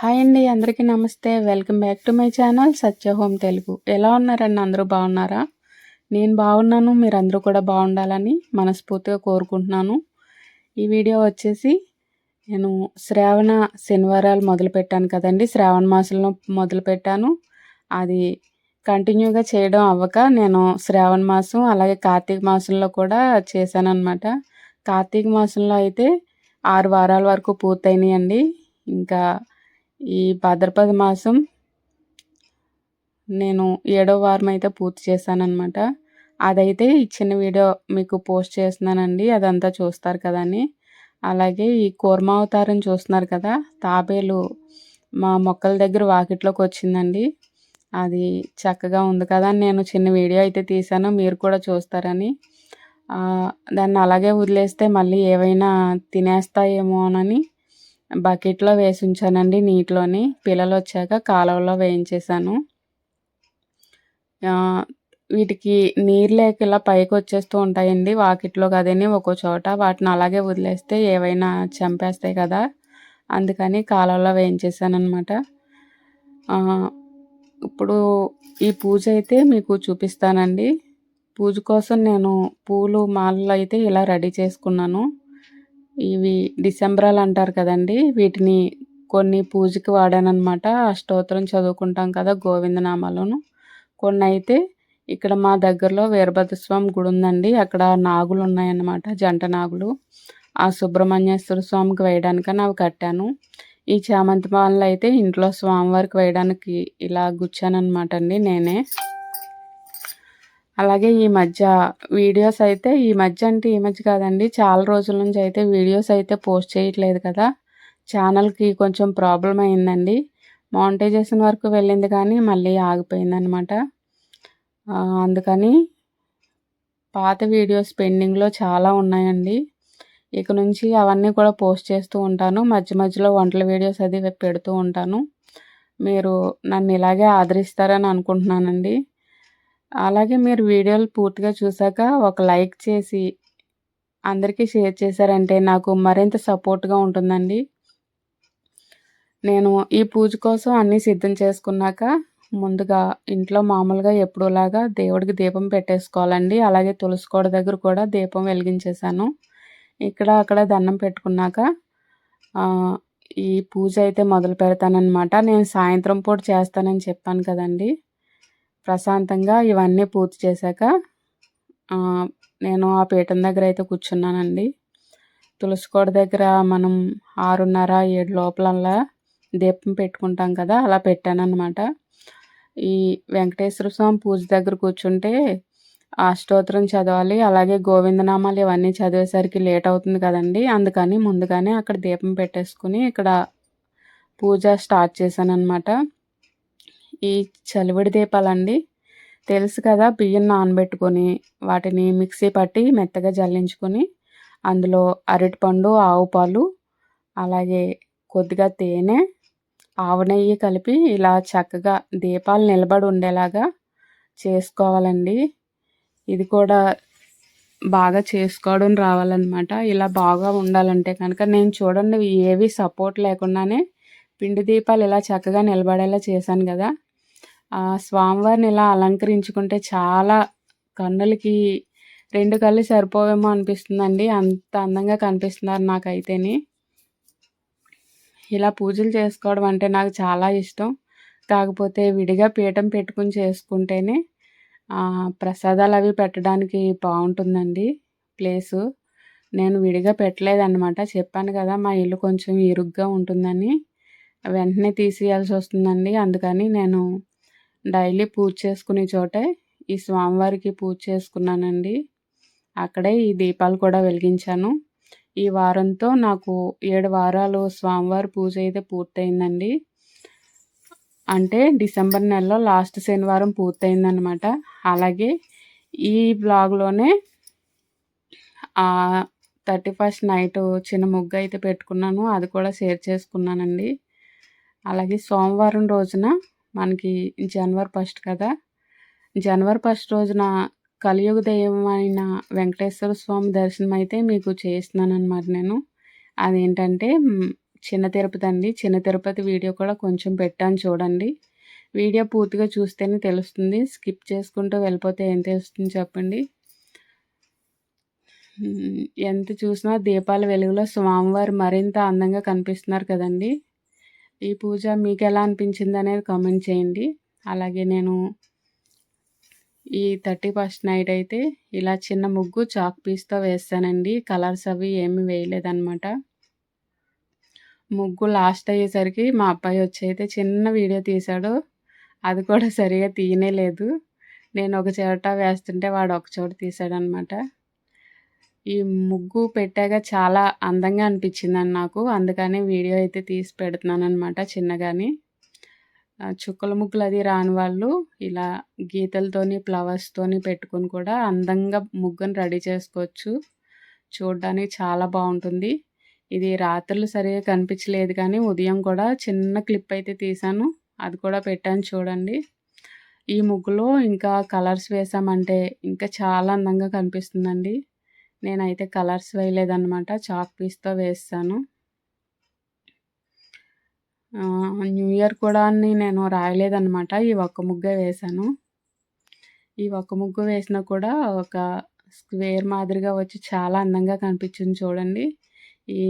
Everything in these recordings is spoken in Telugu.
హాయ్ అండి అందరికీ నమస్తే. Welcome back to my channel Satya home Telugu. ఎలా ఉన్నారండి? అందరూ బాగున్నారా? నేను బాగున్నాను. మీరందరూ కూడా బాగుండాలని మనస్ఫూర్తిగా కోరుకుంటున్నాను. ఈ వీడియో వచ్చేసి నేను శ్రావణ శనివారాలు మొదలుపెట్టాను కదండి. శ్రావణ మాసంలో మొదలుపెట్టాను. అది కంటిన్యూగా చేయడం అవ్వక నేను శ్రావణ మాసం అలాగే కార్తీక మాసంలో కూడా చేశాను అనమాట కార్తీక మాసంలో అయితే ఆరు వారాల వరకు పూర్తయినాయండి. ఇంకా ఈ భాద్రపద మాసం నేను ఏడో వారం అయితే పూర్తి చేశానమాట అదైతే ఈ చిన్న వీడియో మీకు పోస్ట్ చేస్తున్నానండి. అదంతా చూస్తారు కదా అని. అలాగే ఈ కూర్మావతారం చూస్తున్నారు కదా తాబేలు మా మొక్కల దగ్గర వాకిట్లోకి వచ్చిందండి. అది చక్కగా ఉంది కదా నేను చిన్న వీడియో అయితే తీసాను మీరు కూడా చూస్తారని. దాన్ని అలాగే వదిలేస్తే మళ్ళీ ఏవైనా తినేస్తాయేమోనని బకెట్లో వేసి ఉంచానండి నీటిలోని. పిల్లలు వచ్చాక కాలువలో వేయించేసాను వీటికి నీరు లేక ఇలా పైకి వచ్చేస్తూ ఉంటాయండి వాకిట్లో కదని ఒక్కో చోట. వాటిని అలాగే వదిలేస్తే ఏవైనా చంపేస్తాయి కదా. అందుకని కాలువలో వేయించేసానమాట ఇప్పుడు ఈ పూజ అయితే మీకు చూపిస్తానండి. పూజ కోసం నేను పూలు మాలలు అయితే ఇలా రెడీ చేసుకున్నాను. ఇవి డిసెంబరాలు అంటారు కదండి. వీటిని కొన్ని పూజకి వాడానమాట అష్టోత్తరం చదువుకుంటాం కదా గోవిందనామాలను. కొన్ని అయితే ఇక్కడ మా దగ్గరలో వీరభద్రస్వామి గుడి ఉందండి. అక్కడ నాగులు ఉన్నాయన్నమాట జంట నాగులు. ఆ సుబ్రహ్మణ్యేశ్వర స్వామికి వేయడానికని అవి కట్టాను. ఈ చామంతి మాలలు అయితే ఇంట్లో స్వామివారికి వేయడానికి ఇలా గుచ్చానమాట అండి నేనే. అలాగే ఈ మధ్య వీడియోస్ అయితే ఈ మధ్య అంటే ఈ మధ్య కాదండి చాలా రోజుల నుంచి అయితే వీడియోస్ అయితే పోస్ట్ చేయట్లేదు కదా. ఛానల్కి కొంచెం ప్రాబ్లం అయిందండి. మానిటైజేషన్ వరకు వెళ్ళింది కానీ మళ్ళీ ఆగిపోయిందనమాట అందుకని పాత వీడియోస్ పెండింగ్లో చాలా ఉన్నాయండి. ఇక నుంచి అవన్నీ కూడా పోస్ట్ చేస్తూ ఉంటాను. మధ్య మధ్యలో వంటల వీడియోస్ అది పెడుతూ ఉంటాను. మీరు నన్ను ఇలాగే ఆదరిస్తారని అనుకుంటున్నానండి. అలాగే మీరు వీడియోలు పూర్తిగా చూసాక ఒక లైక్ చేసి అందరికీ షేర్ చేశారంటే నాకు మరింత సపోర్ట్గా ఉంటుందండి. నేను ఈ పూజ కోసం అన్నీ సిద్ధం చేసుకున్నాక ముందుగా ఇంట్లో మామూలుగా ఎప్పుడులాగా దేవుడికి దీపం పెట్టేసుకోవాలండి. అలాగే తులసికోడ దగ్గర కూడా దీపం వెలిగించేశాను. ఇక్కడ అక్కడ దండం పెట్టుకున్నాక ఈ పూజ అయితే మొదలు పెడతానమాట నేను సాయంత్రం పూట చేస్తానని చెప్పాను కదండి. ప్రశాంతంగా ఇవన్నీ పూర్తి చేశాక నేను ఆ పీఠం దగ్గర అయితే కూర్చున్నానండి. తులసికోట దగ్గర మనం ఆరున్నర ఏడు లోపలల్లా దీపం పెట్టుకుంటాం కదా అలా పెట్టానన్నమాట. ఈ వెంకటేశ్వర స్వామి పూజ దగ్గర కూర్చుంటే అష్టోత్తరం చదవాలి అలాగే గోవిందనామాలు ఇవన్నీ చదివేసరికి లేట్ అవుతుంది కదండి. అందుకని ముందుగానే అక్కడ దీపం పెట్టేసుకుని ఇక్కడ పూజ స్టార్ట్ చేశాను అనమాట ఈ చలివిడి దీపాలండి. తెలుసు కదా బియ్యం నానబెట్టుకొని వాటిని మిక్సీ పట్టి మెత్తగా జల్లించుకొని అందులో అరటిపండు ఆవు పాలు అలాగే కొద్దిగా తేనె ఆవు నెయ్యి కలిపి ఇలా చక్కగా దీపాలు నిలబడి ఉండేలాగా చేసుకోవాలండి. ఇది కూడా బాగా చేసుకోవడం రావాలన్నమాట. ఇలా బాగా ఉండాలంటే కనుక నేను చూడండి ఏవి సపోర్ట్ లేకుండానే పిండి దీపాలు ఇలా చక్కగా నిలబడేలా చేశాను కదా. ఆ స్వామివారిని ఇలా అలంకరించుకుంటే చాలా కన్నులకి రెండు కళ్ళు సరిపోవేమో అనిపిస్తుందండి. అంత అందంగా కనిపిస్తున్నారు నాకైతేని. ఇలా పూజలు చేసుకోవడం అంటే నాకు చాలా ఇష్టం. కాకపోతే విడిగా పీఠం పెట్టుకుని చేసుకుంటేనే ప్రసాదాలు అవి పెట్టడానికి బాగుంటుందండి ప్లేసు. నేను విడిగా పెట్టలేదన్నమాట. చెప్పాను కదా మా ఇల్లు కొంచెం ఇరుగ్గా ఉంటుందని. వెంటనే తీసేయాల్సి వస్తుందండి. అందుకని నేను డైలీ పూజ చేసుకునే చోటే ఈ స్వామివారికి పూజ చేసుకున్నానండి. అక్కడే ఈ దీపాలు కూడా వెలిగించాను. ఈ వారంతో నాకు ఏడు వారాలు స్వామివారి పూజ అయితే పూర్తయిందండి. అంటే డిసెంబర్ నెలలో లాస్ట్ శనివారం పూర్తయిందనమాట అలాగే ఈ బ్లాగ్లోనే థర్టీ ఫస్ట్ నైట్ చిన్న ముగ్గు అయితే పెట్టుకున్నాను. అది కూడా షేర్ చేసుకున్నానండి. అలాగే సోమవారం రోజున మనకి జనవరి ఫస్ట్ కదా? జనవరి ఫస్ట్ రోజున కలియుగ దైవమైన వెంకటేశ్వర స్వామి దర్శనం అయితే మీకు చేస్తున్నాను అనమాట నేను. అదేంటంటే చిన్న తిరుపతి అండి. చిన్న తిరుపతి వీడియో కూడా కొంచెం పెట్టాను చూడండి. వీడియో పూర్తిగా చూస్తేనే తెలుస్తుంది. స్కిప్ చేసుకుంటూ వెళ్ళిపోతే ఏం తెలుస్తుంది చెప్పండి? ఎంత చూసినా దీపాల వెలుగులో స్వామివారు మరింత అందంగా కనిపిస్తున్నారు కదండి. ఈ పూజ మీకు ఎలా అనిపించింది అనేది కామెంట్ చేయండి. అలాగే నేను ఈ థర్టీ ఫస్ట్ నైట్ అయితే ఇలా చిన్న ముగ్గు చాక్ పీస్తో వేస్తానండి. కలర్స్ అవి ఏమి వేయలేదన్నమాట. ముగ్గు లాస్ట్ అయ్యేసరికి మా అబ్బాయి వచ్చి అయితే చిన్న వీడియో తీశాడు అది కూడా సరిగా తీయనే లేదు. నేను ఒక చోట వేస్తుంటే వాడు ఒక చోట తీసాడనమాట ఈ ముగ్గు పెట్టాక చాలా అందంగా అనిపించిందండి నాకు. అందుకని వీడియో అయితే తీసి పెడుతున్నాను అనమాట చిన్నగాని చుక్కల ముగ్గులు అది రాని వాళ్ళు ఇలా గీతలతోని ఫ్లవర్స్తోని పెట్టుకొని కూడా అందంగా ముగ్గుని రెడీ చేసుకోవచ్చు. చూడడానికి చాలా బాగుంటుంది. ఇది రాత్రులు సరిగా కనిపించలేదు కానీ ఉదయం కూడా చిన్న క్లిప్ అయితే తీసాను అది కూడా పెట్టాను చూడండి. ఈ ముగ్గులో ఇంకా కలర్స్ వేసామంటే ఇంకా చాలా అందంగా కనిపిస్తుందండి. నేనైతే కలర్స్ వేయలేదన్నమాట. చాక్ పీస్తో వేస్తాను. న్యూ ఇయర్ కూడా నేను రాయలేదన్నమాట. ఈ ఒక్క ముగ్గే వేశాను ఈ ఒక్క ముగ్గు వేసినా కూడా ఒక స్క్వేర్ మాదిరిగా వచ్చి చాలా అందంగా కనిపించింది చూడండి. ఈ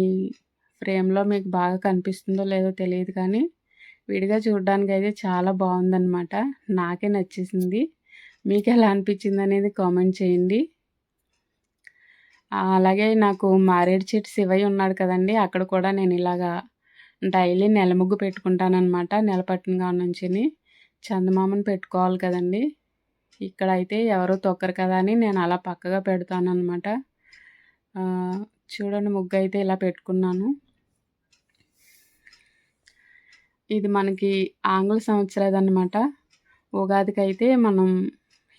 ఫ్రేమ్లో మీకు బాగా కనిపిస్తుందో లేదో తెలియదు కానీ విడిగా చూడడానికి అయితే చాలా బాగుందన్నమాట. నాకే నచ్చేసింది. మీకు ఎలా అనిపించింది అనేది కామెంట్ చేయండి. అలాగే నాకు మారేడు చెట్టు శివయ్య ఉన్నాడు కదండి అక్కడ కూడా నేను ఇలాగా డైలీ నెల ముగ్గు పెట్టుకుంటానమాట నెలపట్టినగా నుంచి చందమామని పెట్టుకోవాలి కదండి. ఇక్కడ అయితే ఎవరు తొక్కరు కదా అని నేను అలా పక్కగా పెడతాను అనమాట చూడండి ముగ్గు అయితే ఇలా పెట్టుకున్నాను. ఇది మనకి ఆంగ్ల సంవత్సరాదనమాట ఉగాదికి అయితే మనం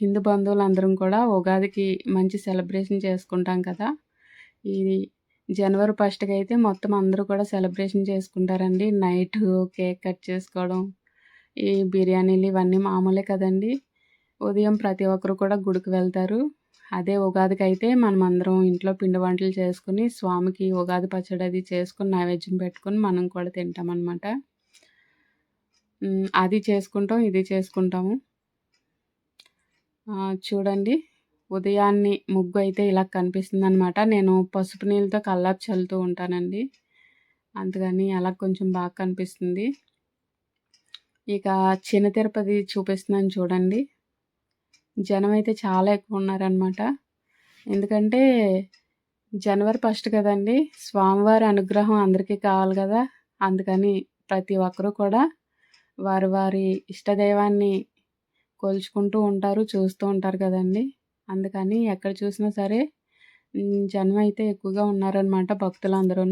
హిందూ బంధువులందరం కూడా ఉగాదికి మంచి సెలబ్రేషన్ చేసుకుంటాం కదా. ఇది జనవరి ఫస్ట్కి అయితే మొత్తం అందరూ కూడా సెలబ్రేషన్ చేసుకుంటారండి. నైట్ కేక్ కట్ చేసుకోవడం ఈ బిర్యానీలు ఇవన్నీ మామూలే కదండి. ఉదయం ప్రతి ఒక్కరు కూడా గుడికి వెళ్తారు. అదే ఉగాదికి అయితే మనం అందరం ఇంట్లో పిండి వంటలు చేసుకుని స్వామికి ఉగాది పచ్చడి అది చేసుకుని నైవేద్యం పెట్టుకుని మనం కూడా తింటాం అనమాట అది చేసుకుంటాం ఇది చేసుకుంటాము. చూడండి. ఉదయాన్నే ముగ్గు అయితే ఇలా కనిపిస్తుంది అనమాట నేను పసుపు నీళ్ళతో కల్లాపు చల్లుతూ ఉంటానండి. అందుకని అలా కొంచెం బాగా కనిపిస్తుంది. ఇక చిన్న తిరుపతి చూపిస్తున్నాను చూడండి. జనం అయితే చాలా ఎక్కువ ఉన్నారనమాట ఎందుకంటే జనవరి ఫస్ట్ కదండి. స్వామివారి అనుగ్రహం అందరికీ కావాలి కదా. అందుకని ప్రతి ఒక్కరూ కూడా వారి వారి ఇష్టదైవాన్ని కొలుచుకుంటూ ఉంటారు చూస్తూ ఉంటారు కదండి. అందుకని ఎక్కడ చూసినా సరే జనం అయితే ఎక్కువగా ఉన్నారనమాట భక్తులందరూ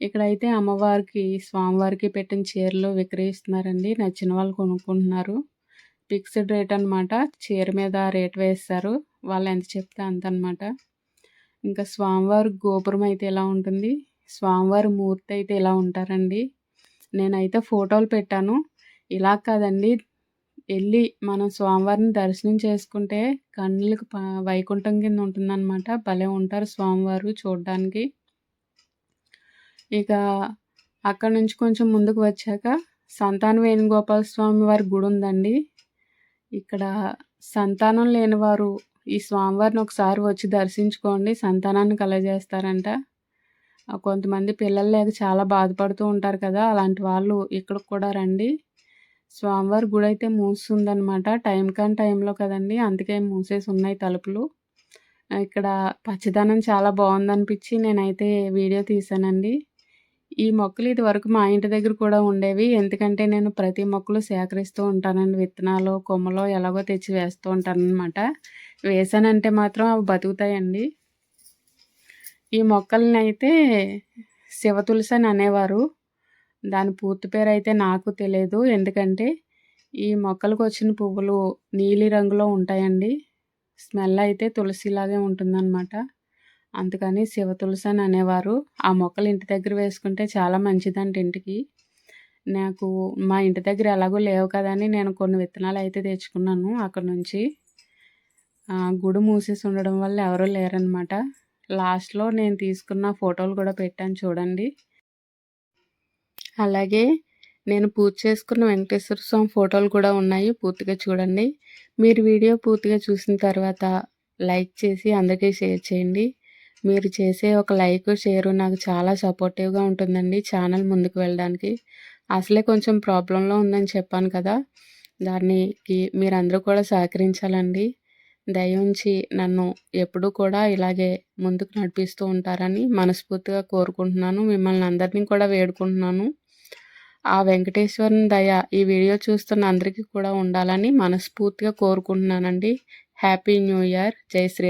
ఇక్కడైతే అమ్మవారికి స్వామివారికి పెట్టిన చీరలు విక్రయిస్తున్నారండి. నచ్చిన వాళ్ళు కొనుక్కుంటున్నారు. ఫిక్స్డ్ రేట్ అనమాట. చీర మీద రేట్ వేస్తారు. వాళ్ళు ఎంత చెప్తే అంత అనమాట ఇంకా స్వామివారి గోపురం అయితే ఎలా ఉంటుంది? స్వామివారి మూర్తి అయితే ఇలా ఉంటారండి? నేనైతే ఫోటోలు పెట్టాను. ఇలా కాదండి. వెళ్ళి మనం స్వామివారిని దర్శనం చేసుకుంటే కన్నులకు వైకుంఠం కింద ఉంటుందన్నమాట. భలే ఉంటారు స్వామివారు చూడడానికి. ఇక అక్కడ నుంచి కొంచెం ముందుకు వచ్చాక సంతాన వేణుగోపాల స్వామి వారి గుడి ఉందండి. ఇక్కడ సంతానం లేనివారు ఈ స్వామివారిని ఒకసారి వచ్చి దర్శించుకోండి. సంతానాన్ని కలగజేస్తారంట. కొంతమంది పిల్లలు లేక చాలా బాధపడుతూ ఉంటారు కదా అలాంటి వాళ్ళు ఇక్కడికి కూడా రండి. స్వామివారి గుడి అయితే మూస్తుందనమాట టైం కాని టైంలో కదండి అందుకే మూసేసి ఉన్నాయి తలుపులు. ఇక్కడ పచ్చదనం చాలా బాగుందనిపించి నేనైతే వీడియో తీసానండి. ఈ మొక్కలు ఇది వరకు మా ఇంటి దగ్గర కూడా ఉండేవి. ఎందుకంటే నేను ప్రతి మొక్కలు సేకరిస్తూ ఉంటానండి. విత్తనాలు కొమ్మలు ఎలాగో తెచ్చి వేస్తూ ఉంటానన్నమాట. వేసానంటే మాత్రం అవి బతుకుతాయండి. ఈ మొక్కల్ని అయితే శివ తులసి అని అనేవారు. దాని పూర్తి పేరు అయితే నాకు తెలియదు ఎందుకంటే ఈ మొక్కలకు వచ్చిన పువ్వులు నీలి రంగులో ఉంటాయండి. స్మెల్ అయితే తులసిలాగే ఉంటుందన్నమాట. అందుకని శివ తులసి అని అనేవారు. ఆ మొక్కలు ఇంటి దగ్గర వేసుకుంటే చాలా మంచిదంట ఇంటికి. నాకు మా ఇంటి దగ్గర ఎలాగో లేవు కదని నేను కొన్ని విత్తనాలు అయితే తెచ్చుకున్నాను అక్కడ నుంచి. గుడి మూసేసి ఉండడం వల్ల ఎవరూ లేరనమాట లాస్ట్లో నేను తీసుకున్న ఫోటోలు కూడా పెట్టాను చూడండి. అలాగే నేను పూజ చేసుకున్న వెంకటేశ్వర స్వామి ఫోటోలు కూడా ఉన్నాయి పూర్తిగా చూడండి. మీరు వీడియో పూర్తిగా చూసిన తర్వాత లైక్ చేసి అందరికీ షేర్ చేయండి. మీరు చేసే ఒక లైక్ షేరు నాకు చాలా సపోర్టివ్గా ఉంటుందండి ఛానల్ ముందుకు వెళ్ళడానికి. అసలే కొంచెం ప్రాబ్లంలో ఉందని చెప్పాను కదా దానికి మీరందరూ కూడా సహకరించాలండి. దయవుంచి నన్ను ఎప్పుడూ కూడా ఇలాగే ముందుకు నడిపిస్తూ ఉంటారని మనస్ఫూర్తిగా కోరుకుంటున్నాను. మిమ్మల్ని అందరినీ కూడా వేడుకుంటున్నాను. ఆ వెంకటేశ్వరుని దయ ఈ వీడియో చూస్తున్న అందరికీ కూడా ఉండాలని మనస్ఫూర్తిగా కోరుకుంటున్నానండి. Happy new year. జై శ్రీ